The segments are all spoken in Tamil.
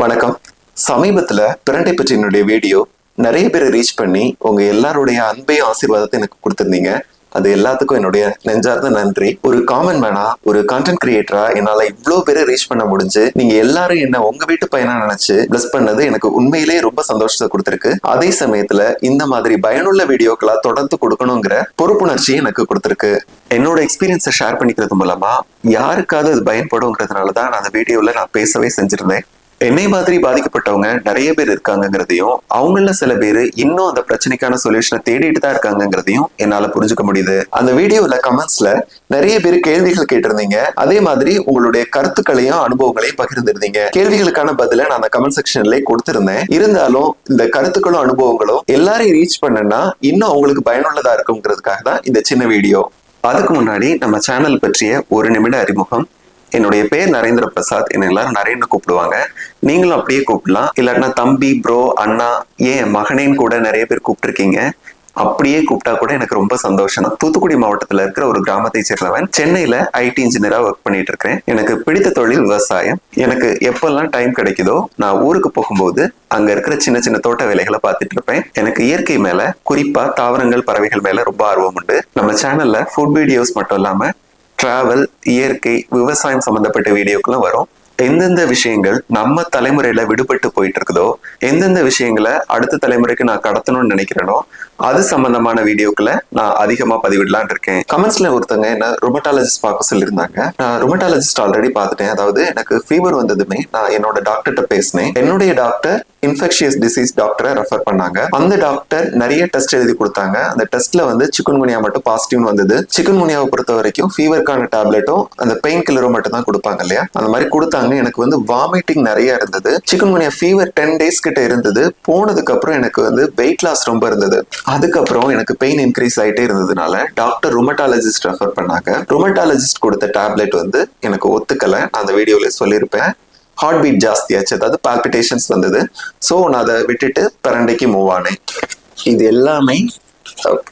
வணக்கம். சமீபத்துல பிரண்டை பற்றி என்னுடைய வீடியோ நிறைய பேரை ரீச் பண்ணி உங்க எல்லாருடைய அன்பையும் ஆசீர்வாதத்தை எனக்கு கொடுத்திருந்தீங்க. அது எல்லாத்துக்கும் என்னுடைய நெஞ்சார்ந்த நன்றி. ஒரு காமன் மேனா ஒரு கண்டென்ட் கிரியேட்டரா என்னால இவ்வளவு பேரை ரீச் பண்ண முடிஞ்சு நீங்க எல்லாரும் என்ன உங்க வீட்டு பையனா நினைச்சு பிளஸ் பண்ணது எனக்கு உண்மையிலேயே ரொம்ப சந்தோஷத்தை கொடுத்திருக்கு. அதே சமயத்துல இந்த மாதிரி பயனுள்ள வீடியோக்களா தொடர்ந்து கொடுக்கணுங்கிற பொறுப்புணர்ச்சி எனக்கு கொடுத்திருக்கு. என்னோட எக்ஸ்பீரியன்ஸை ஷேர் பண்ணிக்கிறது மூலமா யாருக்காவது அது பயன்படுங்கிறதுனால தான் நான் அந்த வீடியோவில் நான் பேசவே செஞ்சிருந்தேன். என்னை மாதிரி பாதிக்கப்பட்டவங்க நிறைய பேர் இருக்காங்கங்கிறதையும் அவங்கள சில பேர் இன்னும் அந்த பிரச்சனைக்கான சொல்யூஷனை தேடிட்டு தான் இருக்காங்கிறதையும் என்னால புரிஞ்சுக்க முடியுது. அந்த வீடியோல கமெண்ட்ஸ்ல நிறைய பேர் கேள்விகள் கேட்டிருந்தீங்க. அதே மாதிரி உங்களுடைய கருத்துக்களையும் அனுபவங்களையும் பகிர்ந்திருந்தீங்க. கேள்விகளுக்கான பதில நான் அந்த கமெண்ட் செக்ஷன்ல கொடுத்திருந்தேன். இருந்தாலும் இந்த கருத்துக்களும் அனுபவங்களும் எல்லாரையும் ரீச் பண்ணனா இன்னும் அவங்களுக்கு பயனுள்ளதா இருக்குங்கிறதுக்காக தான் இந்த சின்ன வீடியோ. அதுக்கு முன்னாடி நம்ம சேனல் பற்றிய ஒரு நிமிட அறிமுகம். என்னுடைய பேர் நரேந்திர பிரசாத். என்ன எல்லாரும் நரேன்னு கூப்பிடுவாங்க. நீங்களும் அப்படியே கூப்பிடலாம். இல்லாட்டினா தம்பி ப்ரோ அண்ணா ஏன் மகனேன்னு கூட நிறைய பேர் கூப்பிட்டுருக்கீங்க. அப்படியே கூப்பிட்டா கூட எனக்கு ரொம்ப சந்தோஷம். தான் தூத்துக்குடி மாவட்டத்தில் இருக்கிற ஒரு கிராமத்தை சேர்ந்தவன். சென்னையில் ஐடி இன்ஜினியராக ஒர்க் பண்ணிட்டு இருக்கிறேன். எனக்கு பிடித்த தொழில் விவசாயம். எனக்கு எப்பெல்லாம் டைம் கிடைக்குதோ நான் ஊருக்கு போகும்போது அங்கே இருக்கிற சின்ன சின்ன தோட்ட வேலைகளை பார்த்துட்டு இருப்பேன். எனக்கு இயற்கை மேலே குறிப்பாக தாவரங்கள் பறவைகள் மேலே ரொம்ப ஆர்வம் உண்டு. நம்ம சேனலில் ஃபுட் வீடியோஸ் மட்டும் இல்லாமல் டிராவல் இயற்கை விவசாயம் சம்பந்தப்பட்ட வீடியோக்களும் வரும். எந்தெந்த விஷயங்கள் நம்ம தலைமுறையில விடுபட்டு போயிட்டு இருக்குதோ எந்தெந்த விஷயங்களை அடுத்த தலைமுறைக்கு நான் கடத்தணும்னு நினைக்கிறேனோ அது சம்பந்தமான வீடியோக்களை நான் அதிகமா பதிவிடலான் இருக்கேன். கமெண்ட்ஸ்ல ஒருத்தங்க என்ன ருமட்டாலஜிஸ்ட் பார்க்க சொல்லியிருந்தாங்க. நான் ரொமட்டாலஜிஸ்ட் ஆல்ரெடி பார்த்துட்டேன். அதாவது எனக்கு ஃபீவர் வந்ததுமே நான் என்னோட டாக்டர்கிட்ட பேசினேன். என்னுடைய டாக்டர் இன்ஃபெக்ஷியஸ் டிசீஸ் டாக்டரை ரெஃபர் பண்ணாங்க. அந்த டாக்டர் நிறைய டெஸ்ட் எழுதி கொடுத்தாங்க. அந்த டெஸ்ட்ல வந்து சிக்கன்முனியா மட்டும் பாசிட்டிவ்னு வந்தது. சிக்கன்முனியாவை பொறுத்த வரைக்கும் ஃபீவருக்கான டேப்லெட்டும் அந்த பெயின் கில்லரும் மட்டும் தான் கொடுப்பாங்க இல்லையா? அந்த மாதிரி கொடுத்தாங்க. எனக்கு வந்து வாமிட்டிங் நிறைய இருந்தது. சிக்கன் முனியா ஃபீவர் டென் டேஸ் கிட்ட இருந்தது. போனதுக்கு அப்புறம் எனக்கு வந்து வெயிட் லாஸ் ரொம்ப இருந்தது. அதுக்கப்புறம் எனக்கு பெயின் இன்க்ரீஸ் ஆயிட்டே இருந்ததுனால டாக்டர் ருமட்டாலஜிஸ்ட் ரெஃபர் பண்ணாங்க. ருமட்டாலஜிஸ்ட் கொடுத்த டேப்லெட் வந்து எனக்கு ஒத்துக்கல. நான் அந்த வீடியோல சொல்லியிருப்பேன். ஹார்ட் பீட் ஜாஸ்தியாச்சு. அதாவது பால்பிட்டேஷன்ஸ் வந்தது. ஸோ நான் அதை விட்டுட்டு பிரண்டைக்கு மூவ் ஆனேன். இது எல்லாமே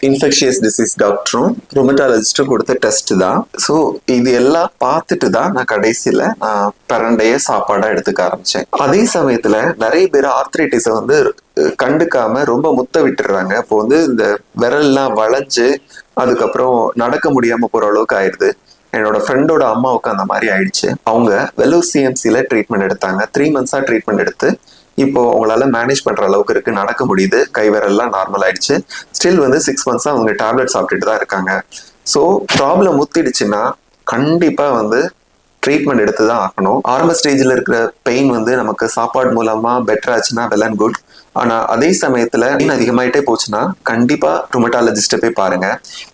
இன்ஃபெக்ஷியஸ் டிசீஸ் டாக்டரும் ருமட்டாலஜிஸ்டும் கொடுத்த டெஸ்ட் தான். ஸோ இது எல்லாம் பார்த்துட்டு தான் நான் கடைசியில் நான் சாப்பாடாக எடுத்துக்க ஆரம்பிச்சேன். அதே சமயத்தில் நிறைய பேர் ஆர்த்ரைட்டிஸை வந்து கண்டுக்காம ரொம்ப முத்த விட்டுடுறாங்க அப்போ வந்து இந்த விரல்லாம் வளைஞ்சு அதுக்கப்புறம் நடக்க முடியாமல் போகிற அளவுக்கு ஆயிடுது என்னோட ஃப்ரெண்டோட அம்மாவுக்கு அந்த மாதிரி ஆயிடுச்சு. அவங்க வெலூர் சிஎம்சியில் ட்ரீட்மெண்ட் எடுத்தாங்க. த்ரீ மந்த்ஸா ட்ரீட்மெண்ட் எடுத்து இப்போ அவங்களால மேனேஜ் பண்ற அளவுக்கு இருக்கு நடக்க முடியுது. கைவிரல்லாம் நார்மல் ஆயிடுச்சு. ஸ்டில் வந்து சிக்ஸ் மந்த்ஸா அவங்க டேப்லெட் சாப்பிட்டுட்டு தான் இருக்காங்க. ஸோ ப்ராப்ளம் முத்திடுச்சுன்னா கண்டிப்பா வந்து ட்ரீட்மெண்ட் எடுத்து தான் ஆகணும். ஆரம்ப ஸ்டேஜில் இருக்கிற பெயின் வந்து நமக்கு சாப்பாடு மூலமா பெட்டர் ஆச்சுன்னா வெல் அண்ட் குட் ஆனா அதே சமயத்துல பெயின் அதிகமாயிட்டே போச்சுன்னா கண்டிப்பா ருமட்டாலஜிஸ்ட்டை போய் பாருங்க.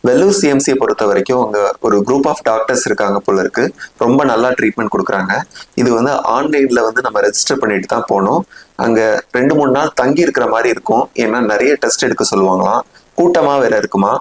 வெல்லூர் சிஎம்சியை பொறுத்த வரைக்கும் அங்க ஒரு குரூப் ஆஃப் டாக்டர்ஸ் இருக்காங்க போல இருக்கு. ரொம்ப நல்லா ட்ரீட்மெண்ட் கொடுக்குறாங்க. இது வந்து ஆன்லைன்ல வந்து நம்ம ரெஜிஸ்டர் பண்ணிட்டு தான் போகணும். அங்கே ரெண்டு மூணு நாள் தங்கி இருக்கிற மாதிரி இருக்கும். ஏன்னா நிறைய டெஸ்ட் எடுக்க சொல்லுவாங்களாம். கூட்டமாக வேற இருக்குமா?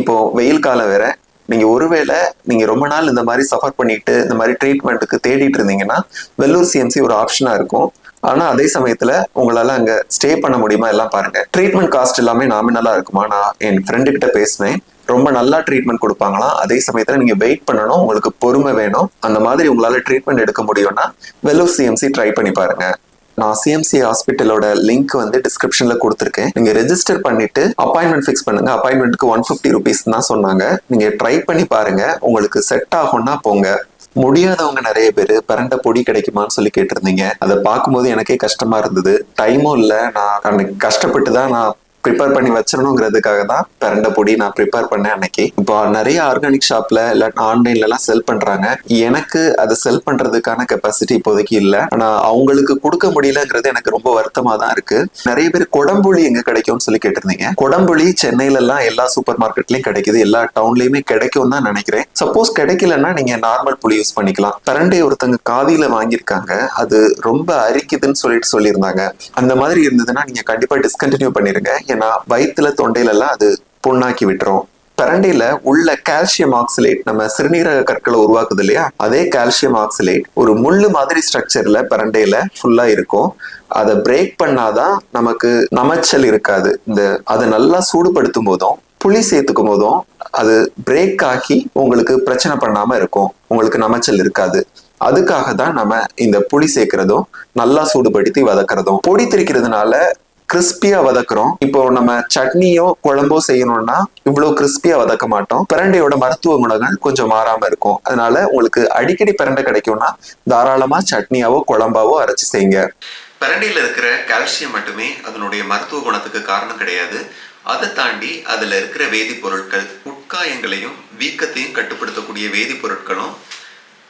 இப்போ வெயில் காலம் வேற. நீங்கள் ஒருவேளை நீங்கள் ரொம்ப நாள் இந்த மாதிரி சஃபர் பண்ணிட்டு இந்த மாதிரி ட்ரீட்மெண்ட்டுக்கு தேடிட்டு இருந்தீங்கன்னா வெல்லூர் சிஎம்சி ஒரு ஆப்ஷனாக இருக்கும். ஆனால் அதே சமயத்தில் உங்களால் அங்கே ஸ்டே பண்ண முடியுமா எல்லாம் பாருங்கள் ட்ரீட்மெண்ட் காஸ்ட் எல்லாமே நாமினலாக இருக்குமா? நான் என் ஃப்ரெண்டுக்கிட்ட பேசினேன். ரொம்ப நல்லா ட்ரீட்மெண்ட் கொடுப்பாங்களாம். அதே சமயத்தில் நீங்கள் வெயிட் பண்ணணும். உங்களுக்கு பொறுமை வேணும். அந்த மாதிரி உங்களால் ட்ரீட்மெண்ட் எடுக்க முடியும்னா வெல்லூர் சிஎம்சி ட்ரை பண்ணி பாருங்கள் நான் சிஎம்சி ஹாஸ்பிட்டலோட லிங்க் வந்து டிஸ்கிரிப்ஷன்ல கொடுத்துருக்கேன். நீங்க ரெஜிஸ்டர் பண்ணிட்டு அப்பாயின்மெண்ட் ஃபிக்ஸ் பண்ணுங்க. அப்பாயின்மெண்ட்டுக்கு ஒன் ஃபிஃப்டி ருபீஸ் தான் சொன்னாங்க. நீங்க ட்ரை பண்ணி பாருங்க. உங்களுக்கு செட் ஆகும்னா போங்க. முடியாதவங்க நிறைய பேர் பிறண்ட பொடி கிடைக்குமான்னு சொல்லி கேட்டிருந்தீங்க. அதை பார்க்கும்போது எனக்கே கஷ்டமா இருந்தது. டைமும் இல்லை. நான் கஷ்டப்பட்டு தான் நான் ப்ரிப்பேர் பண்ணி வச்சிடணுங்கிறதுக்காக தான் பிறண்ட பொடி நான் ப்ரிப்பேர் பண்ணேன் அன்னைக்கு. இப்போ நிறைய ஆர்கானிக் ஷாப்ல இல்ல ஆன்லைன்ல எல்லாம் செல் பண்றாங்க. எனக்கு அதை செல் பண்றதுக்கான கெப்பாசிட்டி இப்போதைக்கு இல்லை. ஆனா அவங்களுக்கு கொடுக்க முடியலங்கிறது எனக்கு ரொம்ப வருத்தமா தான் இருக்கு. நிறைய பேர் குடம்புளி எங்க கிடைக்கும்னு சொல்லி கேட்டிருந்தீங்க. குடம்புளி சென்னையில எல்லாம் எல்லா சூப்பர் மார்க்கெட்லயும் கிடைக்குது. எல்லா டவுன்லயுமே கிடைக்கும் தான் நினைக்கிறேன். சப்போஸ் கிடைக்கலன்னா நீங்க நார்மல் புளி யூஸ் பண்ணிக்கலாம். பரண்டே ஒருத்தங்க காதியில வாங்கியிருக்காங்க. அது ரொம்ப அரிக்குதுன்னு சொல்லிட்டு சொல்லியிருந்தாங்க. அந்த மாதிரி இருந்ததுன்னா நீங்க கண்டிப்பா டிஸ்கண்டினியூ பண்ணிருங்க. ஏன்னா வயிற்றுல தொண்டையிலலாம் அது புண்ணாக்கி விட்டுரும். பிரண்டையில உள்ள கால்சியம் ஆக்சிலேட் நம்ம சிறுநீரக கற்களை உருவாக்குது இல்லையா? அதே கால்சியம் ஆக்சிலேட் ஒரு முள்ளு மாதிரி ஸ்ட்ரக்சர்ல பிரண்டையில ஃபுல்லா இருக்கும். அதை பிரேக் பண்ணாதான் நமக்கு நமைச்சல் இருக்காது. இந்த அதை நல்லா சூடுபடுத்தும் போதும் புளி சேர்த்துக்கும் போதும் அது பிரேக் ஆகி உங்களுக்கு பிரச்சனை பண்ணாம இருக்கும். உங்களுக்கு நமைச்சல் இருக்காது. அதுக்காக தான் நம்ம இந்த புளி சேர்க்கிறதும் நல்லா சூடுபடுத்தி வதக்குறதும். பொடி திரிக்கிறதுனால கிறிஸ்பியா வதக்குறோம். இப்போ நம்ம சட்னியோ குழம்போ செய்யணும்னா இவ்வளவு கிறிஸ்பியா வதக்க மாட்டோம். பிரண்டையோட மருத்துவ குணங்கள் கொஞ்சம் மாறாம இருக்கும். அதனால உங்களுக்கு அடிக்கடி பிரண்டை கிடைக்கும்னா தாராளமா சட்னியாவோ குழம்பாவோ அரைச்சு செய்யுங்க. பிரண்டையில் இருக்கிற கால்சியம் மட்டுமே அதனுடைய மருத்துவ குணத்துக்கு காரணம் கிடையாது. அதை தாண்டி அதில் இருக்கிற வேதிப்பொருட்கள் உட்காயங்களையும் வீக்கத்தையும் கட்டுப்படுத்தக்கூடிய வேதிப்பொருட்களும்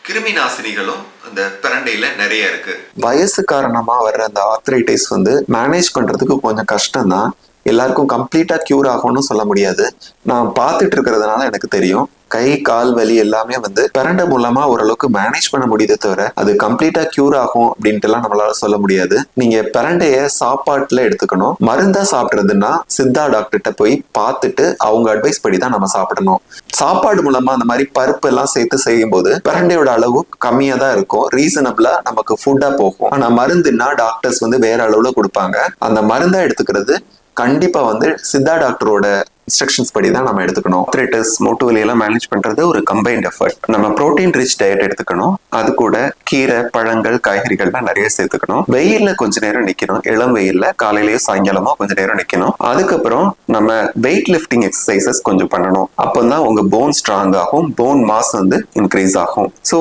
கிருமி நாசினிகளும் அந்த பிரண்டையில நிறைய இருக்கு. வயசு காரணமா வர்ற அந்த ஆர்த்ரைட்டிஸ் வந்து மேனேஜ் பண்றதுக்கு கொஞ்சம் கஷ்டம் தான் எல்லாருக்கும் கம்ப்ளீட்டா கியூர் ஆகும்னு சொல்ல முடியாது. நான் பார்த்துட்டு இருக்கிறதுனால எனக்கு தெரியும். கை கால் வலி எல்லாமே வந்து பிரண்டை மூலமா ஓரளவுக்கு மேனேஜ் பண்ண முடியுதே தவிர அது கம்ப்ளீட்டா கியூர் ஆகும் அப்படின்ட்டு எல்லாம் நம்மளால சொல்ல முடியாது. நீங்க பிரண்டைய சாப்பாட்டுல எடுத்துக்கணும். மருந்தா சாப்பிடுறதுன்னா சித்தா டாக்டர்கிட்ட போய் பார்த்துட்டு அவங்க அட்வைஸ் படி தான் நம்ம சாப்பிடணும். சாப்பாடு மூலமா அந்த மாதிரி பருப்பு எல்லாம் சேர்த்து செய்யும் போது பிரண்டையோட அளவு கம்மியா தான் இருக்கும். ரீசனபிளா நமக்கு ஃபுட்டா போகும். ஆனா மருந்துன்னா டாக்டர்ஸ் வந்து வேற அளவுல கொடுப்பாங்க. அந்த மருந்தா எடுத்துக்கிறது கண்டிப்பா வந்து சித்தா டாக்டரோட இன்ஸ்ட்ரக்ஷன்ஸ் படி தான் நம்ம எடுத்துக்கணும். ஆப்ரேட்டர்ஸ் மூட்டு வலியெல்லாம் மேனேஜ் பண்றது ஒரு கம்பைன்ட் எஃபர்ட் நம்ம ப்ரோட்டீன் ரிச் டயட் எடுத்துக்கணும். அது கூட கீரை பழங்கள் காய்கறிகள்லாம் நிறைய சேர்த்துக்கணும். வெயில்ல கொஞ்ச நேரம் நிக்கணும். இளம் வெயில்ல காலையிலயோ சாயங்காலமோ கொஞ்ச நேரம் நிக்கணும். அதுக்கப்புறம் நம்ம வெயிட் லிஃப்டிங் எக்ஸசைசஸ் கொஞ்சம் பண்ணணும். அப்போதான் உங்க போன் ஸ்ட்ராங் ஆகும். போன் மாஸ் வந்து இன்க்ரீஸ் ஆகும். ஸோ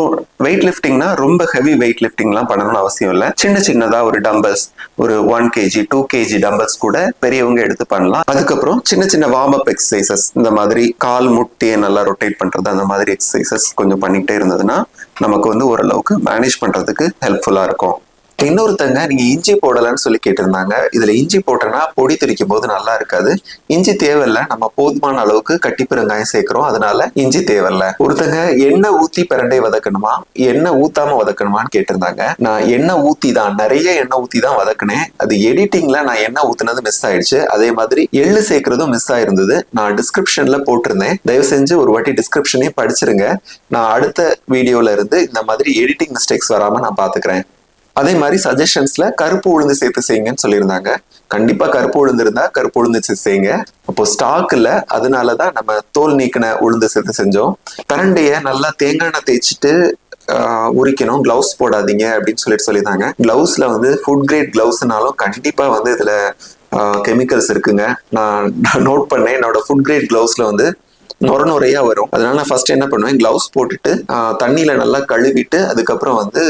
வெயிட் லிஃப்டிங்னா ரொம்ப ஹெவி வெயிட் லிஃப்டிங்லாம் பண்ணணும்னு அவசியம் இல்லை. சின்ன சின்னதா ஒரு டம்பல்ஸ் ஒரு one KG two KG dumbbells கூட பெரியவங்க எடுத்து பண்ணலாம். அதுக்கப்புறம் சின்ன சின்ன வார்ம் அப் எக்ஸசைசஸ் இந்த மாதிரி கால் முட்டியை நல்லா ரொட்டேட் பண்றது அந்த மாதிரி எக்ஸசைசஸ் கொஞ்சம் பண்ணிகிட்டே இருந்ததுன்னா நமக்கு வந்து ஓரளவுக்கு மேனேஜ் பண்றதுக்கு ஹெல்ப்ஃபுல்லா இருக்கும். இன்னொருத்தங்க நீங்க இஞ்சி போடலன்னு சொல்லி கேட்டிருந்தாங்க. இதுல இஞ்சி போட்டோன்னா பொடி திரிக்கும் போது நல்லா இருக்காது. இஞ்சி தேவையில்ல. நம்ம போதுமான அளவுக்கு கட்டி பெருங்காயம் சேர்க்கிறோம். அதனால இஞ்சி தேவையில்ல. ஒருத்தங்க எண்ணெய் ஊத்தி பிரண்டை வதக்கணுமா? எண்ணெய் ஊத்தாம வதக்கணுமான்னு கேட்டிருந்தாங்க. நான் எண்ணெய் ஊத்தி தான் நிறைய எண்ணெய் ஊத்தி தான் வதக்குனேன். அது எடிட்டிங்ல நான் எண்ணெய் ஊத்துனது மிஸ் ஆயிடுச்சு. அதே மாதிரி எள்ளு சேர்க்கறதும் மிஸ் ஆயிருந்தது. நான் டிஸ்கிரிப்ஷன்ல போட்டிருந்தேன். தயவு செஞ்சு ஒரு வாட்டி டிஸ்கிரிப்ஷனே படிச்சிருங்க. நான் அடுத்த வீடியோல இருந்து இந்த மாதிரி எடிட்டிங் மிஸ்டேக்ஸ் வராம நான் பாத்துக்கிறேன். அதே மாதிரி சஜஷன்ஸ்ல கருப்பு உளுந்து சேர்த்து செய்யுங்கன்னு சொல்லியிருந்தாங்க. கண்டிப்பா கருப்பு உளுந்து இருந்தா கருப்பு உளுந்து செய்யுங்க. அப்போ ஸ்டாக் இல்ல அதனாலதான் நம்ம தோல் நீக்கின உளுந்து சேர்த்து செஞ்சோம். கரண்டைய நல்லா தேங்காய் எண்ணெய் தேய்ச்சிட்டு உரிக்கணும். கிளவுஸ் போடாதீங்க அப்படின்னு சொல்லிட்டு சொல்லியிருந்தாங்க. கிளவுஸ்ல வந்து ஃபுட் கிரேட் கிளவுஸ்னாலும் கண்டிப்பா வந்து இதுல கெமிக்கல்ஸ் இருக்குங்க. நான் நோட் பண்ணேன். என்னோட ஃபுட் கிரேட் கிளவுஸ்ல வந்து நுர நுரையா வரும். அதனால நான் ஃபர்ஸ்ட் என்ன பண்ணுவேன் கிளவுஸ் போட்டுட்டு தண்ணியில நல்லா கழுவிட்டு அதுக்கப்புறம் வந்து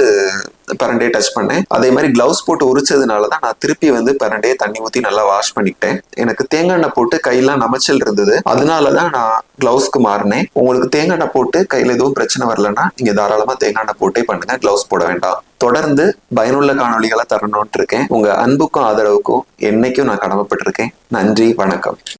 பிரண்டையை டச் பண்ணேன். அதே மாதிரி கிளவுஸ் போட்டு உரிச்சதுனால தான் நான் திருப்பி வந்து பிரண்டையை தண்ணி ஊற்றி நல்லா வாஷ் பண்ணிக்கிட்டேன். எனக்கு தேங்காய் எண்ணெய் போட்டு கையெல்லாம் நமைச்சல் இருந்தது. அதனால தான் நான் கிளவுஸ்க்கு மாறினேன். உங்களுக்கு தேங்காய் எண்ணெய் போட்டு கையில் எதுவும் பிரச்சனை வரலன்னா நீங்க தாராளமா தேங்காய் எண்ணெய் போட்டே பண்ணுங்க. கிளவுஸ் போட வேண்டாம். தொடர்ந்து பயனுள்ள காணொலிகளை தரணும்னு இருக்கேன். உங்க அன்புக்கும் ஆதரவுக்கும் என்னைக்கும் நான் கடமைப்பட்டிருக்கேன். நன்றி வணக்கம்.